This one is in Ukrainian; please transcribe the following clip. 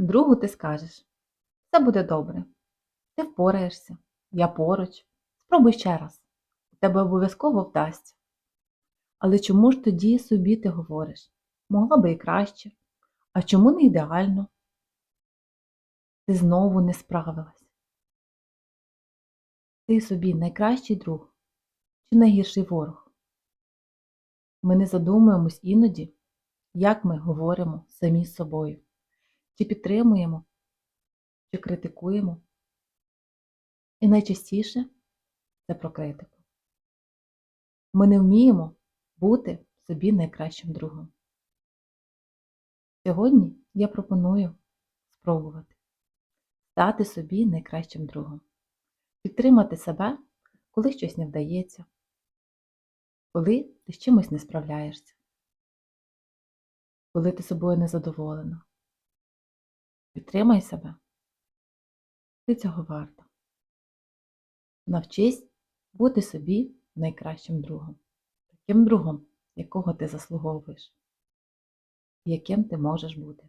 Другу ти скажеш, все буде добре. Ти впораєшся, я поруч. Спробуй ще раз. У тебе обов'язково вдасться. Але чому ж тоді собі ти говориш? Могла би і краще. А чому не ідеально? Ти знову не справилась. Ти собі найкращий друг чи найгірший ворог? Ми не задумуємось іноді, як ми говоримо самі з собою, чи підтримуємо, чи критикуємо. І найчастіше це про критику. Ми не вміємо бути собі найкращим другом. Сьогодні я пропоную спробувати стати собі найкращим другом, підтримати себе, коли щось не вдається, коли ти з чимось не справляєшся, коли ти собою незадоволена. Підтримай себе. Ти цього варта. Навчись бути собі найкращим другом, таким другом, якого ти заслуговуєш, яким ти можеш бути.